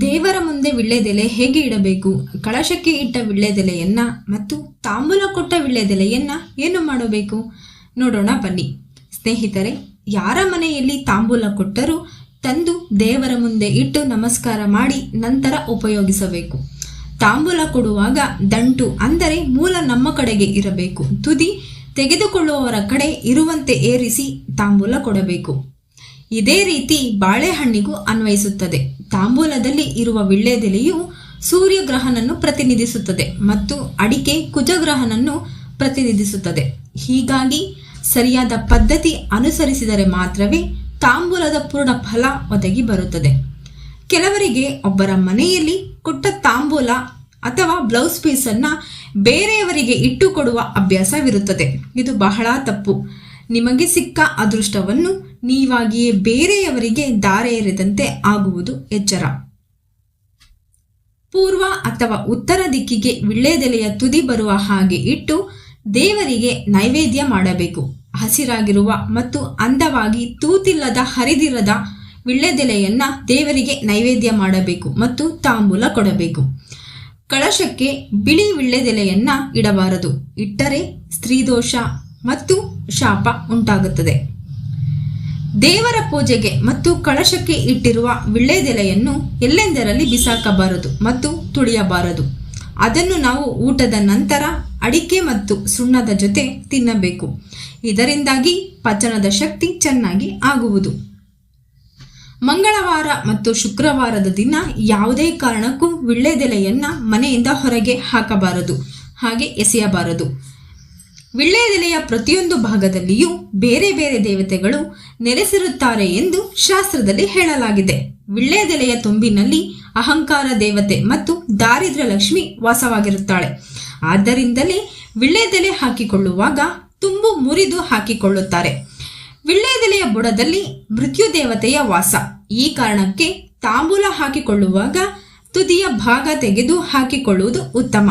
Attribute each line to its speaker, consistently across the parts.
Speaker 1: ದೇವರ ಮುಂದೆ ವಿಳ್ಳೆದೆಲೆ ಹೇಗೆ ಇಡಬೇಕು? ಕಳಶಕ್ಕೆ ಇಟ್ಟ ವಿಳ್ಳೆದೆಲೆಯನ್ನ ಮತ್ತು ತಾಂಬೂಲ ಕೊಟ್ಟ ವಿಳ್ಳೆದೆಲೆಯನ್ನ ಏನು ಮಾಡಬೇಕು? ನೋಡೋಣ, ಬನ್ನಿ. ಸ್ನೇಹಿತರೆ, ಯಾರ ಮನೆಯಲ್ಲಿ ತಾಂಬೂಲ ಕೊಟ್ಟರೂ ತಂದು ದೇವರ ಮುಂದೆ ಇಟ್ಟು ನಮಸ್ಕಾರ ಮಾಡಿ ನಂತರ ಉಪಯೋಗಿಸಬೇಕು. ತಾಂಬೂಲ ಕೊಡುವಾಗ ದಂಟು ಅಂದರೆ ಮೂಲ ನಮ್ಮ ಕಡೆಗೆ ಇರಬೇಕು. ತುದಿ ತೆಗೆದುಕೊಳ್ಳುವವರ ಕಡೆ ಇರುವಂತೆ ಏರಿಸಿ ತಾಂಬೂಲ ಕೊಡಬೇಕು. ಇದೇ ರೀತಿ ಬಾಳೆಹಣ್ಣಿಗೂ ಅನ್ವಯಿಸುತ್ತದೆ. ತಾಂಬೂಲದಲ್ಲಿ ಇರುವ ವಿಳ್ಳೆದೆಲೆಯು ಸೂರ್ಯಗ್ರಹನನ್ನು ಪ್ರತಿನಿಧಿಸುತ್ತದೆ ಮತ್ತು ಅಡಿಕೆ ಕುಜಗ್ರಹನನ್ನು ಪ್ರತಿನಿಧಿಸುತ್ತದೆ. ಹೀಗಾಗಿ ಸರಿಯಾದ ಪದ್ಧತಿ ಅನುಸರಿಸಿದರೆ ಮಾತ್ರವೇ ತಾಂಬೂಲದ ಪೂರ್ಣ ಫಲ ಒದಗಿ ಬರುತ್ತದೆ. ಕೆಲವರಿಗೆ ಒಬ್ಬರ ಮನೆಯಲ್ಲಿ ಕೊಟ್ಟ ತಾಂಬೂಲ ಅಥವಾ ಬ್ಲೌಸ್ ಪೀಸನ್ನು ಬೇರೆಯವರಿಗೆ ಇಟ್ಟುಕೊಡುವ ಅಭ್ಯಾಸವಿರುತ್ತದೆ. ಇದು ಬಹಳ ತಪ್ಪು. ನಿಮಗೆ ಸಿಕ್ಕ ಅದೃಷ್ಟವನ್ನು ನೀವಾಗಿಯೇ ಬೇರೆಯವರಿಗೆ ದಾರೆ ಎರೆದಂತೆ ಆಗುವುದು ಎಚ್ಚರ. ಪೂರ್ವ ಅಥವಾ ಉತ್ತರ ದಿಕ್ಕಿಗೆ ವಿಳ್ಳೆದೆಲೆಯ ತುದಿ ಬರುವ ಹಾಗೆ ಇಟ್ಟು ದೇವರಿಗೆ ನೈವೇದ್ಯ ಮಾಡಬೇಕು. ಹಸಿರಾಗಿರುವ ಮತ್ತು ಅಂದವಾಗಿ ತೂತಿಲ್ಲದ ಹರಿದಿರದ ವಿಳ್ಳೆದೆಲೆಯನ್ನ ದೇವರಿಗೆ ನೈವೇದ್ಯ ಮಾಡಬೇಕು ಮತ್ತು ತಾಂಬೂಲ ಕೊಡಬೇಕು. ಕಳಶಕ್ಕೆ ಬಿಳಿ ವಿಳ್ಳೆದೆಲೆಯನ್ನ ಇಡಬಾರದು. ಇಟ್ಟರೆ ಸ್ತ್ರೀದೋಷ ಮತ್ತು ಶಾಪ ಉಂಟಾಗುತ್ತದೆ. ದೇವರ ಪೂಜೆಗೆ ಮತ್ತು ಕಳಶಕ್ಕೆ ಇಟ್ಟಿರುವ ವಿಳ್ಳೆದೆಲೆಯನ್ನು ಎಲ್ಲೆಂದರಲ್ಲಿ ಬಿಸಾಕಬಾರದು ಮತ್ತು ತುಳಿಯಬಾರದು. ಅದನ್ನು ನಾವು ಊಟದ ನಂತರ ಅಡಿಕೆ ಮತ್ತು ಸುಣ್ಣದ ಜೊತೆ ತಿನ್ನಬೇಕು. ಇದರಿಂದಾಗಿ ಪಚನದ ಶಕ್ತಿ ಚೆನ್ನಾಗಿ ಆಗುವುದು. ಮಂಗಳವಾರ ಮತ್ತು ಶುಕ್ರವಾರದ ದಿನ ಯಾವುದೇ ಕಾರಣಕ್ಕೂ ವಿಳ್ಳೆದೆಲೆಯನ್ನ ಮನೆಯಿಂದ ಹೊರಗೆ ಹಾಕಬಾರದು. ಹಾಗೆ ಎಸೆಯಬಾರದು. ವಿಳ್ಳೆದೆಲೆಯ ಪ್ರತಿಯೊಂದು ಭಾಗದಲ್ಲಿಯೂ ಬೇರೆ ಬೇರೆ ದೇವತೆಗಳು ನೆಲೆಸಿರುತ್ತಾರೆ ಎಂದು ಶಾಸ್ತ್ರದಲ್ಲಿ ಹೇಳಲಾಗಿದೆ. ವಿಳ್ಳೆದೆಲೆಯ ತುಂಬಿನಲ್ಲಿ ಅಹಂಕಾರ ದೇವತೆ ಮತ್ತು ದಾರಿದ್ರ ಲಕ್ಷ್ಮಿ ವಾಸವಾಗಿರುತ್ತಾಳೆ. ಆದ್ದರಿಂದಲೇ ವಿಳ್ಳೆದೆಲೆ ಹಾಕಿಕೊಳ್ಳುವಾಗ ತುಂಬು ಮುರಿದು ಹಾಕಿಕೊಳ್ಳುತ್ತಾರೆ. ವಿಳ್ಳೆದೆಲೆಯ ಬುಡದಲ್ಲಿ ಮೃತ್ಯು ದೇವತೆಯ ವಾಸ. ಈ ಕಾರಣಕ್ಕೆ ತಾಂಬೂಲ ಹಾಕಿಕೊಳ್ಳುವಾಗ ತುದಿಯ ಭಾಗ ತೆಗೆದು ಹಾಕಿಕೊಳ್ಳುವುದು ಉತ್ತಮ.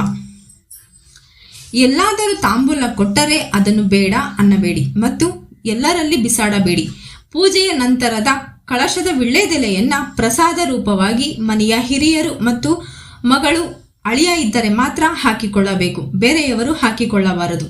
Speaker 1: ಎಲ್ಲಾದರೂ ತಾಂಬೂಲ ಕೊಟ್ಟರೆ ಅದನ್ನು ಬೇಡ ಅನ್ನಬೇಡಿ ಮತ್ತು ಎಲ್ಲರಲ್ಲಿ ಬಿಸಾಡಬೇಡಿ. ಪೂಜೆಯ ನಂತರದ ಕಳಶದ ವಿಳ್ಳೆದೆಲೆಯನ್ನ ಪ್ರಸಾದ ರೂಪವಾಗಿ ಮನೆಯ ಹಿರಿಯರು ಮತ್ತು ಮಗಳು ಅಳಿಯ ಇದ್ದರೆ ಮಾತ್ರ ಹಾಕಿಕೊಳ್ಳಬೇಕು, ಬೇರೆಯವರು ಹಾಕಿಕೊಳ್ಳಬಾರದು.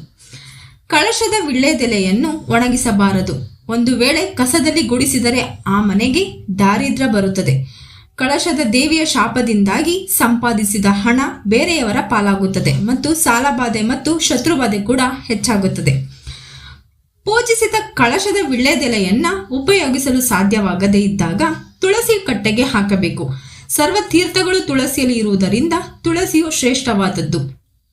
Speaker 1: ಕಳಶದ ವಿಳ್ಳೆದೆಲೆಯನ್ನು ಒಣಗಿಸಬಾರದು. ಒಂದು ವೇಳೆ ಕಸದಲ್ಲಿ ಗುಡಿಸಿದರೆ ಆ ಮನೆಗೆ ದಾರಿದ್ರ ಬರುತ್ತದೆ. ಕಳಶದ ದೇವಿಯ ಶಾಪದಿಂದಾಗಿ ಸಂಪಾದಿಸಿದ ಹಣ ಬೇರೆಯವರ ಪಾಲಾಗುತ್ತದೆ ಮತ್ತು ಸಾಲಬಾಧೆ ಮತ್ತು ಶತ್ರುಬಾಧೆ ಕೂಡ ಹೆಚ್ಚಾಗುತ್ತದೆ. ಪೂಜಿಸಿದ ಕಳಶದ ವಿಳ್ಳೆದೆಲೆಯನ್ನ ಉಪಯೋಗಿಸಲು ಸಾಧ್ಯವಾಗದೇ ಇದ್ದಾಗ ತುಳಸಿ ಕಟ್ಟೆಗೆ ಹಾಕಬೇಕು. ಸರ್ವ ತೀರ್ಥಗಳು ತುಳಸಿಯಲ್ಲಿ ಇರುವುದರಿಂದ ತುಳಸಿಯು ಶ್ರೇಷ್ಠವಾದದ್ದು.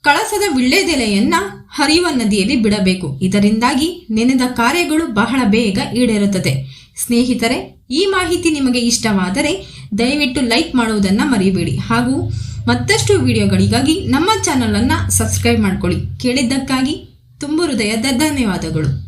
Speaker 1: ಕಳಸದ ವಿಳ್ಳೆದೆಲೆಯನ್ನ ಹರಿಯುವ ನದಿಯಲ್ಲಿ ಬಿಡಬೇಕು. ಇದರಿಂದಾಗಿ ನೆನೆದ ಕಾರ್ಯಗಳು ಬಹಳ ಬೇಗ ಈಡೇರುತ್ತದೆ. ಸ್ನೇಹಿತರೆ, ಈ ಮಾಹಿತಿ ನಿಮಗೆ ಇಷ್ಟವಾದರೆ ದಯವಿಟ್ಟು ಲೈಕ್ ಮಾಡುವುದನ್ನು ಮರೆಯಬೇಡಿ ಹಾಗೂ ಮತ್ತಷ್ಟು ವಿಡಿಯೋಗಳಿಗಾಗಿ ನಮ್ಮ ಚಾನಲನ್ನು ಸಬ್ಸ್ಕ್ರೈಬ್ ಮಾಡ್ಕೊಳ್ಳಿ. ಕೇಳಿದ್ದಕ್ಕಾಗಿ ತುಂಬು ಹೃದಯದ ಧನ್ಯವಾದಗಳು.